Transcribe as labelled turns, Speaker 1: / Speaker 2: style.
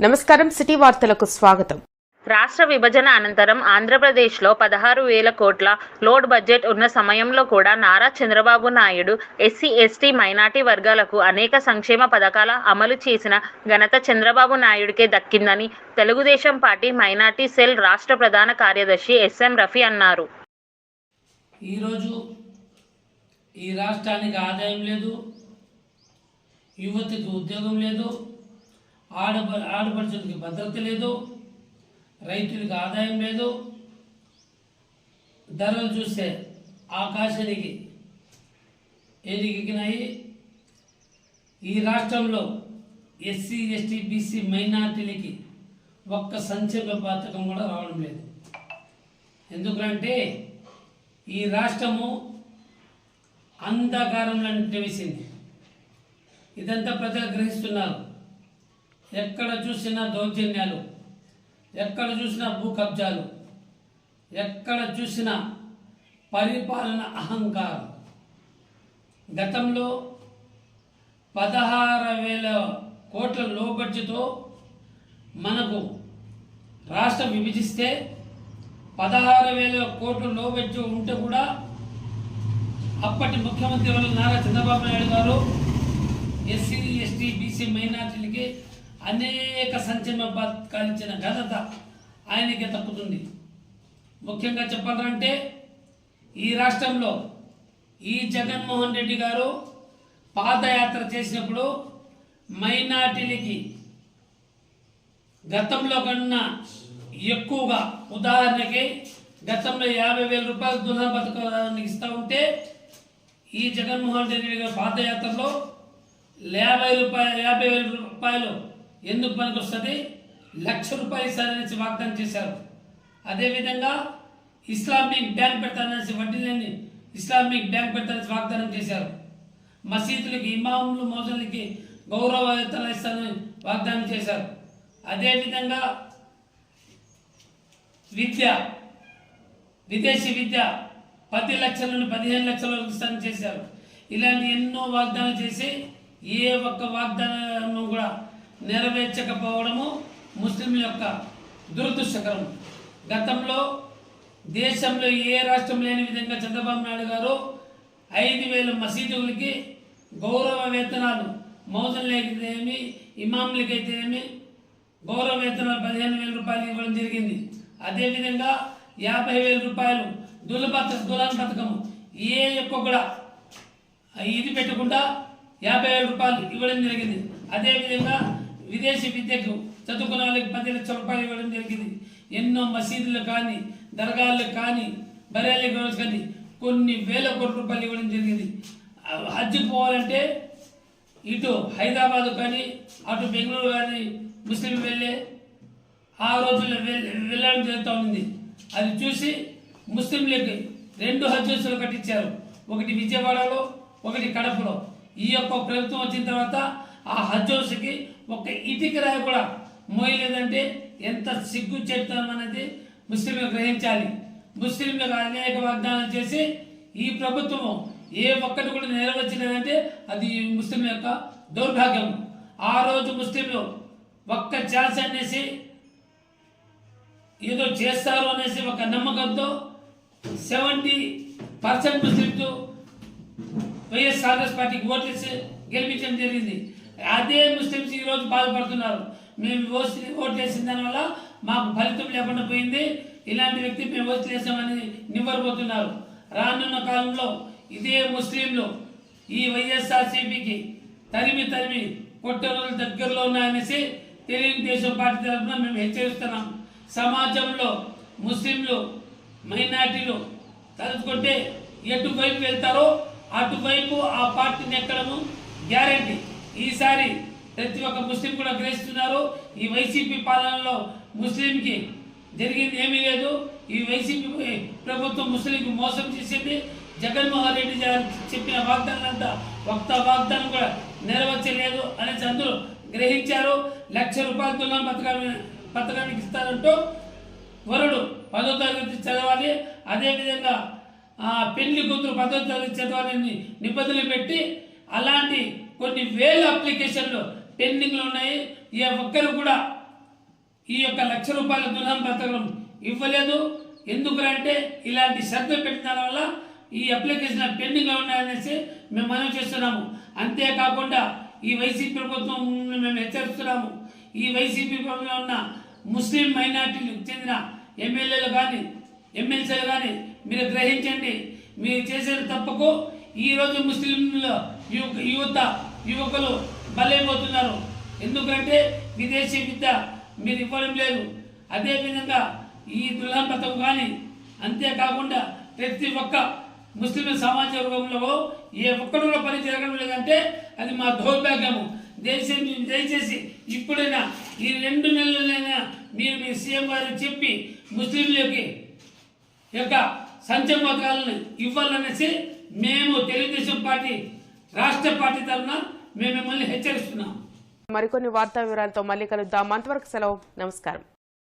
Speaker 1: నమస్కారం సిటీ వార్తలకు స్వాగతం.
Speaker 2: రాష్ట్ర విభజన అనంతరం ఆంధ్రప్రదేశ్లో పదహారు వేల కోట్ల లోడ్ బడ్జెట్ ఉన్న సమయంలో కూడా Nara Chandrababu Naidu SC ST minority వర్గాలకు అనేక సంక్షేమ పథకాల అమలు చేసిన ఘనత చంద్రబాబు నాయుడికే దక్కిందని తెలుగుదేశం పార్టీ మైనార్టీ సెల్ రాష్ట్ర ప్రధాన కార్యదర్శి ఎస్ఎం రఫీ అన్నారు.
Speaker 3: ఈరోజు ఈ రాష్ట్రానికి ఆదాయం లేదు యువతికి ఉద్యోగం లేదు ఆడప ఆడపడుచులకి భద్రత లేదు రైతులకు ఆదాయం లేదు. ధరలు చూస్తే ఆకాశానికి ఎదిగినాయి. ఈ రాష్ట్రంలో ఎస్సీ ఎస్టీ బీసీ మైనార్టీలకి ఒక్క సంక్షేమ పథకం కూడా రావడం లేదు. ఎందుకంటే ఈ రాష్ట్రము అంధకారంలో వేసింది. ఇదంతా ప్రజలు గ్రహిస్తున్నారు. ఎక్కడ చూసినా దౌర్జన్యాలు ఎక్కడ చూసినా భూ కబ్జాలు ఎక్కడ చూసినా పరిపాలన అహంకారం. గతంలో పదహారు వేల కోట్ల లోబడ్జెతో మనకు రాష్ట్రం విభజిస్తే పదహారు వేల కోట్ల లోబడ్జెట్ ఉంటే కూడా అప్పటి ముఖ్యమంత్రి వాళ్ళు నారా చంద్రబాబు నాయుడు గారు ఎస్సీ ఎస్టీ బీసీ మైనార్టీలకి అనేక సంక్షేమ పథకాలు ఇచ్చిన ఘనత ఆయనకే తప్పుతుంది ముఖ్యంగా చెప్పాలంటే ఈ రాష్ట్రంలో ఈ జగన్మోహన్ రెడ్డి గారు పాదయాత్ర చేసినప్పుడు మైనార్టీలకి గతంలో కన్నా ఎక్కువగా ఉదాహరణకి గతంలో యాభై వేల రూపాయలు దుల్హన్ పథకానికి ఇస్తూ ఉంటే ఈ జగన్మోహన్ రెడ్డి గారి పాదయాత్రలో యాభై రూపాయలు యాభై వేల రూపాయలు ఎందుకు పనికొస్తుంది? లక్ష రూపాయలు ఇస్తారనేసి వాగ్దానం చేశారు. అదేవిధంగా ఇస్లామిక్ బ్యాంక్ పెడతాననేసి వడ్డీ లేని ఇస్లామిక్ బ్యాంక్ పెడతారనేసి వాగ్దానం చేశారు. మసీదులకి ఇమాములు మోజులకి గౌరవ ఇస్తానని వాగ్దానం చేశారు. అదేవిధంగా విద్య విదేశీ విద్య పది లక్షల నుండి పదిహేను లక్షల వరకు ఇస్తానని చేశారు. ఇలాంటి ఎన్నో వాగ్దానాలు చేసి ఏ ఒక్క వాగ్దానం కూడా నెరవేర్చకపోవడము ముస్లిం యొక్క దురదృష్టకరం. గతంలో దేశంలో ఏ రాష్ట్రం లేని విధంగా చంద్రబాబు నాయుడు గారు ఐదు వేల మసీదులకి గౌరవ వేతనాలు మౌజన్లకైతేనేమి ఇమాములకైతేనేమి గౌరవ వేతనాలు పదిహేను వేల రూపాయలు ఇవ్వడం జరిగింది. అదేవిధంగా యాభై వేల రూపాయలు దులపత దులాన్ పథకం ఏ యొక్క కూడా ఇది పెట్టకుండా యాభై వేల రూపాయలు ఇవ్వడం జరిగింది. అదేవిధంగా విదేశీ విద్యకు చదువుకున్న వాళ్ళకి పది లక్షల రూపాయలు ఇవ్వడం జరిగింది. ఎన్నో మసీదులు కానీ దర్గాలకు కానీ బరేలీ గౌరవ్స్ కానీ కొన్ని వేల కోట్ల రూపాయలు ఇవ్వడం జరిగింది. హజ్జు పోవాలంటే ఇటు హైదరాబాద్ కానీ అటు బెంగళూరు కానీ ముస్లిం వెళ్ళే ఆ రోజుల్లో వెళ్ళడం జరుగుతూ ఉంది. అది చూసి ముస్లింలకి రెండు హజ్జులు కట్టించారు. ఒకటి విజయవాడలో ఒకటి కడపలో. ఈ యొక్క ప్రభుత్వం వచ్చిన తర్వాత ఆ హజ్ హౌస్కి ఒక ఇటుక రాయి కూడా మోయలేదంటే ఎంత సిగ్గు చెప్తాం అనేది ముస్లింలు గ్రహించాలి. ముస్లింలకు అనేక వాగ్దానం చేసి ఈ ప్రభుత్వము ఏ ఒక్కటి కూడా నెరవేర్చలేదంటే అది ముస్లింల యొక్క దౌర్భాగ్యం. ఆ రోజు ముస్లింలు ఒక్క ఛాన్స్ అనేసి ఏదో చేస్తారు అనేసి ఒక నమ్మకంతో seventy percent Muslims YS Congress పార్టీకి ఓట్లేసి గెలిపించడం జరిగింది. అదే ముస్లింస్ ఈరోజు బాధపడుతున్నారు. మేము ఓసి ఓట్లు వేసిన దానివల్ల మాకు ఫలితం లేకుండా పోయింది. ఇలాంటి వ్యక్తి మేము ఓట్లు చేసామని నివ్వరపోతున్నారు. రానున్న కాలంలో ఇదే ముస్లింలు ఈ వైఎస్ఆర్సీపీకి తరిమి తరిమి కొట్టే రోజులు దగ్గరలో ఉన్నాయనేసి తెలుగుదేశం పార్టీ తరఫున మేము హెచ్చరిస్తున్నాం. సమాజంలో ముస్లింలు మైనార్టీలు తలుచుకుంటే ఎటువైపు వెళ్తారో అటువైపు ఆ పార్టీని ఎక్కడము గ్యారంటీ. ఈసారి ప్రతి ఒక్క ముస్లిం కూడా గ్రహిస్తున్నారు. ఈ వైసీపీ పాలనలో ముస్లింకి జరిగింది ఏమీ లేదు. ఈ వైసీపీ ప్రభుత్వం ముస్లింకి మోసం చేసింది. జగన్మోహన్ రెడ్డి చెప్పిన వాగ్దానంతా ఒక్క వాగ్దానం కూడా నెరవేర్చలేదు అనేసి అందరూ గ్రహించారు. లక్ష రూపాయలతో పథకాన్ని పథకానికి ఇస్తారంటూ వరుడు పదో తరగతి చదవాలి. అదేవిధంగా పెళ్ళి కూతురు పదో తరగతి చదవాలని నిబంధనలు పెట్టి అలాంటి కొన్ని వేల అప్లికేషన్లు పెండింగ్లు ఉన్నాయి. ఏ ఒక్కరు కూడా ఈ యొక్క లక్ష రూపాయల దుల్హన్ పత్రం ఇవ్వలేదు. ఎందుకంటే ఇలాంటి షరతులు పెట్టిన వల్ల ఈ అప్లికేషన్ పెండింగ్లో ఉన్నాయనేసి మేము మనం చేస్తున్నాము. అంతేకాకుండా ఈ వైసీపీ ప్రభుత్వం మేము హెచ్చరిస్తున్నాము. ఈ వైసీపీ ప్రభుత్వంలో ఉన్న ముస్లిం మైనార్టీలకు చెందిన ఎమ్మెల్యేలు కానీ ఎమ్మెల్సీలు కానీ మీరు గ్రహించండి. మీరు చేసిన తప్పుకు. ఈరోజు ముస్లింల యువ- యువత యువకులు బలైపోతున్నారు. ఎందుకంటే విదేశీ విద్య మీరు ఇవ్వడం లేదు. అదేవిధంగా ఈ దుల్హన్ పథకం కానీ అంతేకాకుండా ప్రతి ఒక్క ముస్లిం సమాజ వర్గంలో ఏ ఒక్కడు కూడా పని జరగడం లేదంటే అది మా దౌర్భాగ్యము. దేశం దయచేసి ఇప్పుడైనా ఈ రెండు నెలలైనా మీరు మీ సీఎం గారు చెప్పి ముస్లింలకి యొక్క సంచమ పథకాలను ఇవ్వాలనేసి మేము తెలుగుదేశం పార్టీ రాష్ట్ర పార్టీ తరఫున మేము మిమ్మల్ని హెచ్చరిస్తున్నాం.
Speaker 1: మరికొన్ని వార్తా వివరాలతో మళ్ళీ కలుద్దాం. అంతవరకు సెలవు. నమస్కారం.